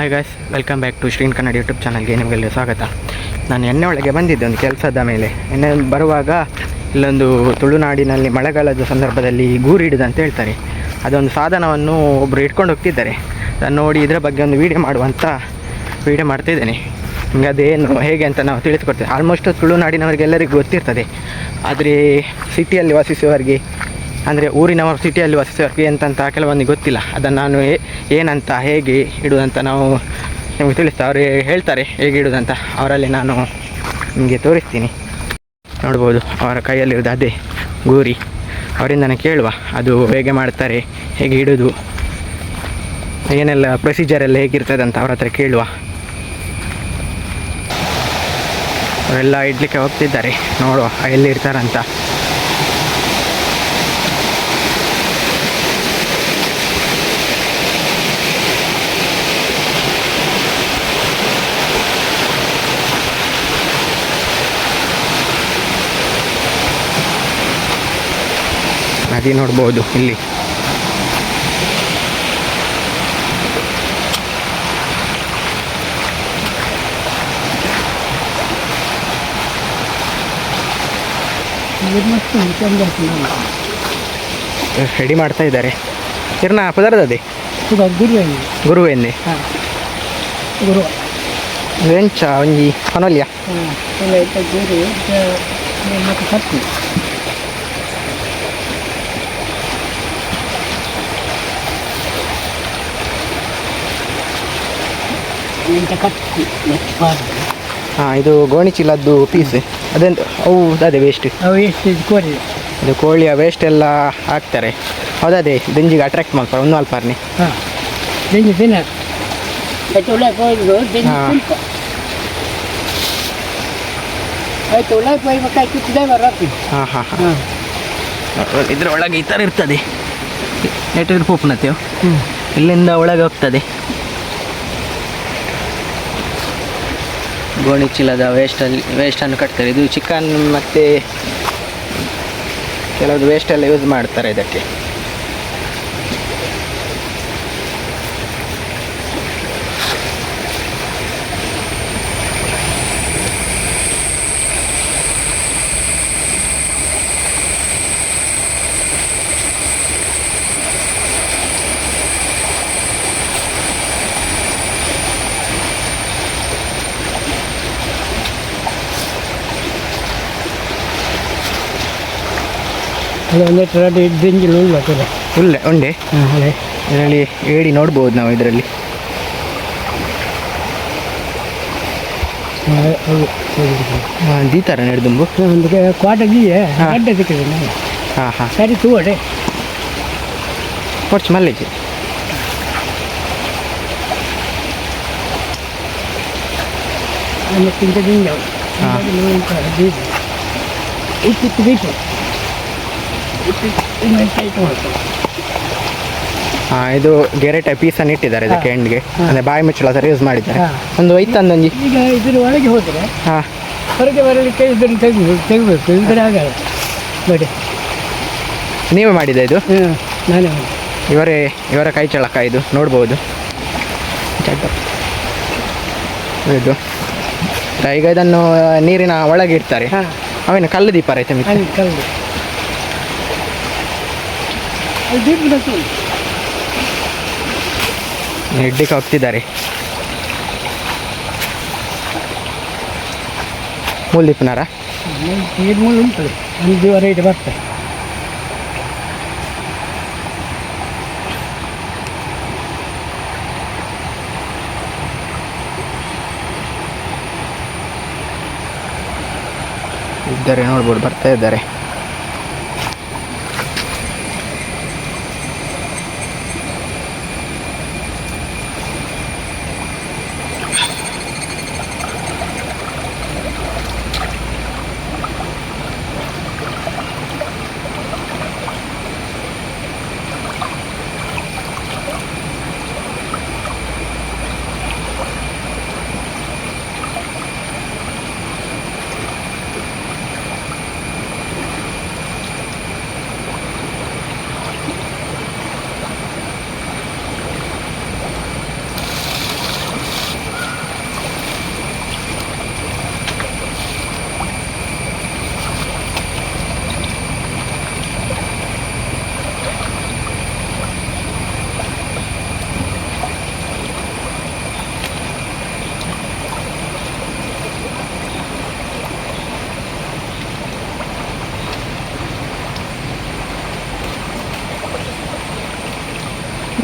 Hi guys welcome back to Shreen Kannada YouTube ಚಾನಲ್ಗೆ ನಿಮಗೆಲ್ಲ ಸ್ವಾಗತ. ನಾನು ಎಣ್ಣೆ ಒಳಗೆ ಬಂದಿದ್ದೆ ಒಂದು ಕೆಲಸದ ಮೇಲೆ. ಎಣ್ಣೆ ಬರುವಾಗ ಇಲ್ಲೊಂದು ತುಳುನಾಡಿನಲ್ಲಿ ಮಳೆಗಾಲದ ಸಂದರ್ಭದಲ್ಲಿ ಗೂರು ಹಿಡಿದು ಅಂತ ಹೇಳ್ತಾರೆ. ಅದೊಂದು ಸಾಧನವನ್ನು ಒಬ್ಬರು ಇಟ್ಕೊಂಡು ಹೋಗ್ತಿದ್ದಾರೆ. ಅದನ್ನು ನೋಡಿ ಇದರ ಬಗ್ಗೆ ಒಂದು ವೀಡಿಯೋ ಮಾಡುವಂಥ ವೀಡಿಯೋ ಮಾಡ್ತಿದ್ದೇನೆ ನಿಮಗೆ ಅದೇನು ಹೇಗೆ ಅಂತ ನಾವು ತಿಳಿಸ್ಕೊಡ್ತೇವೆ ಆಲ್ಮೋಸ್ಟ್ ತುಳುನಾಡಿನವರಿಗೆ ಎಲ್ಲರಿಗೂ ಗೊತ್ತಿರ್ತದೆ. ಆದರೆ ಸಿಟಿಯಲ್ಲಿ ವಾಸಿಸುವವರಿಗೆ ಅಂದರೆ ಊರಿನವರು ಸಿಟಿಯಲ್ಲಿ ವಾಸಿಸೋರಿಗೆ ಎಂತಂತ ಕೆಲವೊಂದಿಗೆ ಗೊತ್ತಿಲ್ಲ. ಅದನ್ನು ನಾನು ಏನಂತ, ಹೇಗೆ ಇಡುವುದಂತ ನಾವು ನಿಮಗೆ ತಿಳಿಸ್ತಾ, ಅವರು ಹೇಳ್ತಾರೆ ಹೇಗೆ ಇಡುವುದಂತ ಅವರಲ್ಲಿ ನಾನು ನಿಮಗೆ ತೋರಿಸ್ತೀನಿ. ನೋಡ್ಬೋದು, ಅವರ ಕೈಯಲ್ಲಿರೋದು ಅದೇ ಗೂರಿ. ಅವರಿಂದನೇ ಕೇಳುವ, ಅದು ಹೇಗೆ ಮಾಡ್ತಾರೆ, ಹೇಗೆ ಇಡೋದು, ಏನೆಲ್ಲ ಪ್ರೊಸೀಜರ್ ಎಲ್ಲ ಹೇಗಿರ್ತದೆ ಅಂತ ಅವ್ರ ಹತ್ರ ಕೇಳುವ. ಅವರೆಲ್ಲ ಇಡ್ಲಿಕ್ಕೆ ಹೋಗ್ತಿದ್ದಾರೆ, ನೋಡುವ ಎಲ್ಲಿ ನದಿ ನೋಡ್ಬೋದು ಇಲ್ಲಿ. ರೆಡಿ ಮಾಡ್ತಾ ಇದ್ದಾರೆ. ಇರ್ನ ಪದಾರ್ಥದೆ ಗುರುವೆಣ್ಣೆ ಗುರುವೆಂದೆ ಹಾಂ. ಗುರು. ವೆಂಚ ಒಂಜಿ ಪನೊಲ್ಯ ಹಾಂ ಎಲ್ಲ ಇಟ್ಟ ಗುರು ಮತ್ತು ಕತ್ತಿ ಎಂತ ಕತ್ತಿ ನೆಟ್ಬಾರ್ದು ಹಾಂ ಇದು ಗೋಣಿ ಚೀಲದ್ದು ಪೀಸ್ ಅದೆಂತ ಅವು ಅದೇ ವೇಸ್ಟ್ ಅವು ಎಷ್ಟು ಇದು ಕೋಳಿಯ ವೇಸ್ಟ್ ಎಲ್ಲ ಹಾಕ್ತಾರೆ. ಅದೇ ಬೆಂಜಿಗೆ ಅಟ್ರಾಕ್ಟ್ ಮಾಡ್ತಾರೆ ಒಂದು ಅಲ್ಪಾರ್ನಿ ಹಾಂ ಬೆಂಜಿ ಆಯ್ತು ಹಾ. ಬರತ್ತಿ ಹಾಂ ಹಾಂ ಹಾಂ. ಹಾಂ. ಇದ್ರ ಒಳಗೆ ಈ ಥರ ಇರ್ತದೆ. ನೆಟ್ಟಿದ್ರೆ ಪೂಪ್ನತ್ತೆವು ಇಲ್ಲಿಂದ ಒಳಗೆ ಹೋಗ್ತದೆ. ಗೋಣಿ ಚೀಲದ ವೇಸ್ಟಲ್ಲಿ ವೇಸ್ಟನ್ನು ಕಟ್ತಾರೆ. ಇದು ಚಿಕನ್ ಮತ್ತು ಕೆಲವೊಂದು ವೇಸ್ಟ್ ಎಲ್ಲ ಯೂಸ್ ಮಾಡ್ತಾರೆ ಇದಕ್ಕೆ. ಅದು ಒಂದು ಎರಡು ಬೆಂಜಿಲು ಉಳ್ಳ ಕೂಡ ಉಳ್ಳೆ ಉಂಡೆ ಹಾಂ ಹಳೆ ಇದರಲ್ಲಿ ಏಡಿ ನೋಡ್ಬೋದು ನಾವು ಇದರಲ್ಲಿ. ಅದು ದೀತಾರ ನಡೆದುಂಬು ಒಂದು ಕ್ವಾಟಗಿಯೇ ಹಾ. ಗಡ್ಡೆ ಸಿಕ್ಕಿದೆ ಹಾಂ. ಹಾಂ ಸರಿ ತೂವಡೆ ಕೊಡ್ಚು ಮಲ್ಲಿಗೆ. ಹಾ. ಇತ್ತಿತ್ತು ಮಾಡ್ತಾರೆ ಹಾಂ ಇದು ಗೆರೆ ಟೈಪ್ ಪೀಸನ್ನು ಇಟ್ಟಿದ್ದಾರೆ ಇದಕ್ಕೆ. ಎಂಡ್ಗೆ ಅಂದ್ರೆ ಬಾಯಿ ಮುಚ್ಚಳ ಥರ ಯೂಸ್ ಮಾಡಿದ್ದಾರೆ. ಒಂದು ಒಯ್ತಂದೊಂಜಿ ಈಗ ಇದ್ರ ಒಳಗೆ ಹೋದರೆ ಹಾಂ. ಹೊರಗೆ ಬರಲಿಕ್ಕೆ ಇದನ್ನು ತೆಗಿಬೇಕು ತೆಗಬೇಕು ಇದ್ರೆ ಆಗಲ್ಲ ನೋಡಿ. ನೀವೇ ಮಾಡಿದ ಇದು? ನಾನೇ ಇವರೇ ಇವರ ಕೈ ಚಳಕ ಇದು ನೋಡ್ಬೋದು. ಇದು. ಈಗ ಇದನ್ನು ನೀರಿನ ಒಳಗೆ ಇಡ್ತಾರೆ. ಅವೇನು ಕಲ್ಲು ದೀಪ ರೈತ ಕಲ್ಲು. ಅದು ದೀಪ ಬೇಕು. ಇಡ್ಲಿಕ್ಕೆ ಹೋಗ್ತಿದ್ದಾರೆ ಮೂಲ್ದೀಪನಾರ ನೀರು ಮುಳ್ಳು ಉಂಟು ಒಂದು ರೇಟ್ ಬರ್ತದೆ ಇದ್ದಾರೆ ನೋಡ್ಬೋದು ಬರ್ತಾ ಇದ್ದಾರೆ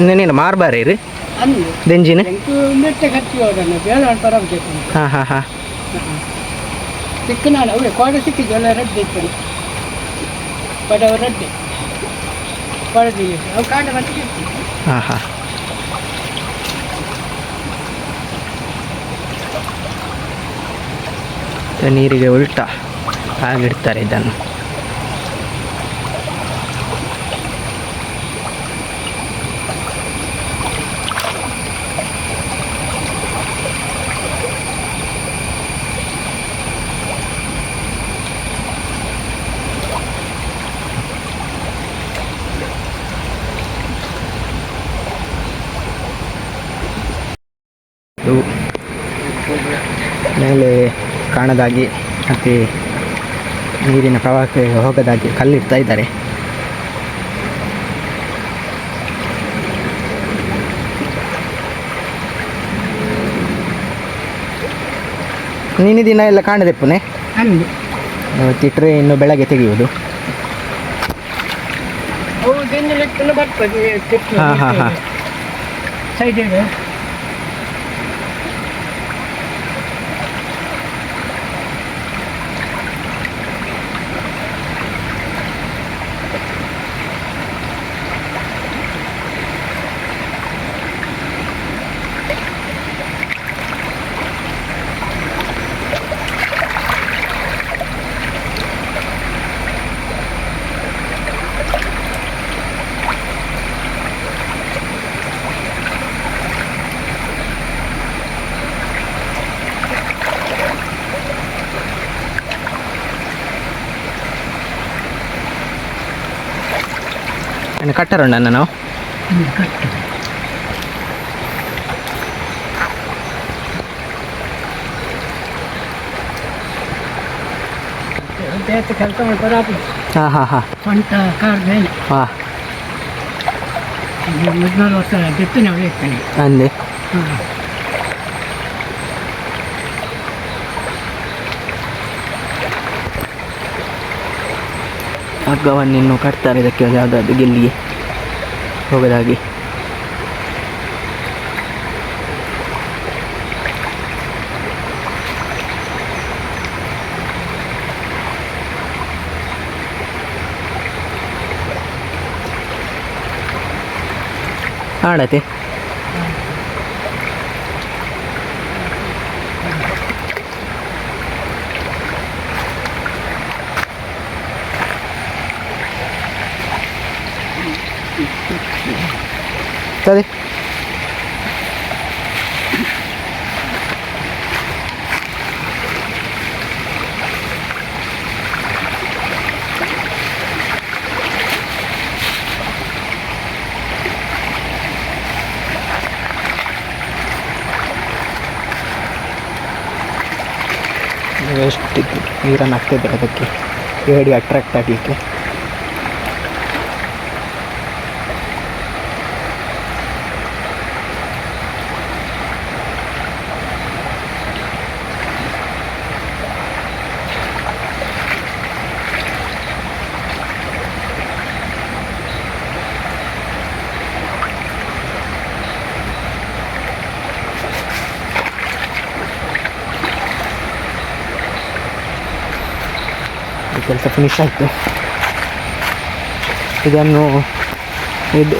ಇನ್ನೇನಿಲ್ಲ ಮಾರ್ಬಾರಿ ರೀ ಅಂದು ದೆಂಜಿನ ಎಂಟು ಮೆಟ್ಟೆ ಕಟ್ಟಿ ಹೋಗೋಣ ಬೇಡ ಬರಬೇಕು ಹಾಂ ಹಾಂ ಹಾಂ ಸಿಕ್ಕ ನಾನು ಅವಳೆ ಕೋಡ ಸಿಕ್ಕಿದ್ದು ಎಲ್ಲ ರಡ್ಡೆ ಇತ್ತು ಬಡವ ರಡ್ಡೆ ಕೊಡದಿಲ್ಲ ಅವು ಕಾಂಡ ಮತ್ತೆ ಹಾಂ ಹಾಂ ನೀರಿಗೆ ಉಲ್ಟ ಆಗಿಡ್ತಾರೆ ಇದನ್ನು ಇದು ಮೇಲೆ ಕಾಣದಾಗಿ ಮತ್ತು ನೀರಿನ ಪ್ರವಾಹಕ್ಕೆ ಹೋಗದಾಗಿ ಕಲ್ಲಿಡ್ತಾ ಇದ್ದಾರೆ. ನೀನು ದಿನ ಎಲ್ಲ ಕಾಣದೆ ಪುನೆ ಇಟ್ಟರೆ ತಿಟ್ಟರೆ ಇನ್ನು ಬೆಳಗ್ಗೆ ತೆಗೆಯುವುದು. ಹಾ, ಹಾ, ಹಾ. ಸೈಡ್ ಇದೆ ಇನ್ನು ಕಟ್ಟರೋಣ ನಾವು ದೇಶ ಕೆಲಸ ಮಾಡ್ತಾರೆ ಹಾಂ ಹಾಂ ಹಾಂ ಸ್ವಂತ ಕಾರ್ ಮೇಲೆ ಹಾಂ ಹದಿನಾರು ವರ್ಷ ಬಿತ್ತನೆ ಅವಳು ಇರ್ತಾನೆ ಅಂದೆ ಹಗ್ಗವನ್ನಿನ್ನು ಕಟ್ತಾರೆ. ಇದಕ್ಕೆ ಯಾವುದಾದ್ರು ಗೆಲ್ಲಿಗೆ ಹೋಗೋದಾಗಿ ಆಡತೆ. ಸರಿ. ಎಷ್ಟು ನೀರನ್ನು ಹಾಕ್ತಿದ್ದಾರೆ ಅದಕ್ಕೆ? ಏಡಿ ಅಟ್ರಾಕ್ಟ್ ಆಗಲಿಕ್ಕೆ. ಈ ಕೆಲಸ ಫಿನಿಶ್ ಆಯಿತು. ಇದನ್ನು ಇದು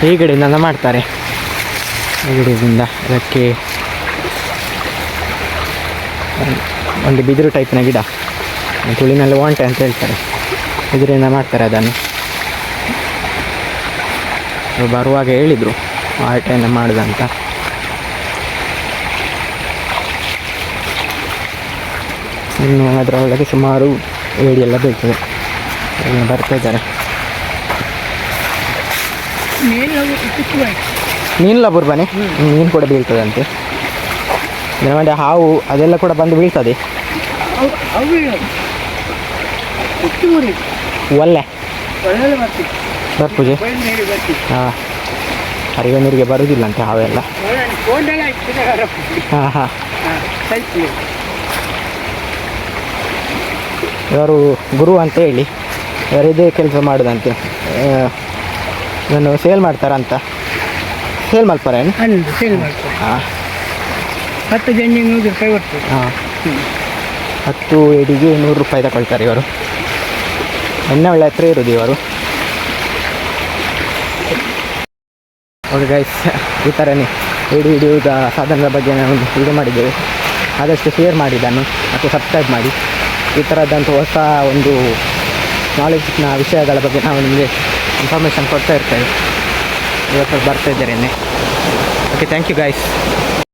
ಹೀಗಡೆಯಿಂದ ಮಾಡ್ತಾರೆ. ಈಗಡೆಯಿಂದ ಅದಕ್ಕೆ ಒಂದು ಬಿದಿರು ಟೈಪ್ನ ಗಿಡ ತುಳಿನಲ್ಲಿ ವಾಂಟೆ ಅಂತ ಹೇಳ್ತಾರೆ. ಇದರಿಂದ ಮಾಡ್ತಾರೆ ಅದನ್ನು. ಬರುವಾಗ ಹೇಳಿದರು ಆಟೆಯನ್ನು ಮಾಡುದಂತ. ಇನ್ನು ಅದರೊಳಗೆ ಸುಮಾರು ಏಡಿ ಎಲ್ಲ ಬೀಳ್ತದೆ. ಬರ್ತಾ ಇದ್ದಾರೆ. ಮೀನಿಲ್ಲ ಬುರ್ಬಾನೆ? ಮೀನು ಕೂಡ ಬೀಳ್ತದಂತೆ. ಮೇಲೆ ಹಾವು ಅದೆಲ್ಲ ಕೂಡ ಬಂದು ಬೀಳ್ತದೆ. ಒಳ್ಳೆ ಬರ್ಪೂಜೆ. ಹಾಂ. ಹರಿವೆ ನೀರಿಗೆ ಬರುವುದಿಲ್ಲ ಅಂತೆ ಹಾವೆಲ್ಲ. ಹಾಂ ಹಾಂ. ಇವರು ಗುರು ಅಂತ ಹೇಳಿ ಇವರು ಇದೇ ಕೆಲಸ ಮಾಡೋದಂತೆ ಇದನ್ನು ಸೇಲ್ ಮಾಡ್ತಾರಂತ ಸೇಲ್ ಹನ್ನೊಂದು ಸೇಲ್ ಮಾಡ್ತಾರೆ. ಹಾಂ. ಹತ್ತು ಜಂಜಿಗೆ ನೂರು ರೂಪಾಯಿ ಹಾಂ. ಹತ್ತು ಎಡಿಗೆ ನೂರು ರೂಪಾಯಿ ತಗೊಳ್ತಾರೆ ಇವರು. ಎಣ್ಣೆ ಒಳ್ಳೆ ಹತ್ರ ಇರೋದು ಇವರು. ಓಕೆ ಗೈಸ್ ಈ ಥರನೇ ಹಿಡಿ ಹಿಡಿಯುವುದ ಸಾಧನದ ಬಗ್ಗೆ ನಾನು ಒಂದು ವಿಡಿಯೋ ಮಾಡಿದ್ದೇವೆ. ಆದಷ್ಟು ಶೇರ್ ಮಾಡಿ ಇದನ್ನು ಮತ್ತು ಸಬ್ಸ್ಕ್ರೈಬ್ ಮಾಡಿ. ಈ ಥರದಂಥ ಹೊಸ ಒಂದು ನಾಲೆಜ್ನ ವಿಷಯಗಳ ಬಗ್ಗೆ ನಾವು ನಿಮಗೆ ಇನ್ಫಾರ್ಮೇಷನ್ ಕೊಡ್ತಾ ಇರ್ತೇವೆ. ಇವತ್ತು ಬರ್ತಾ ಇದ್ದೇನೆ. Okay thank you guys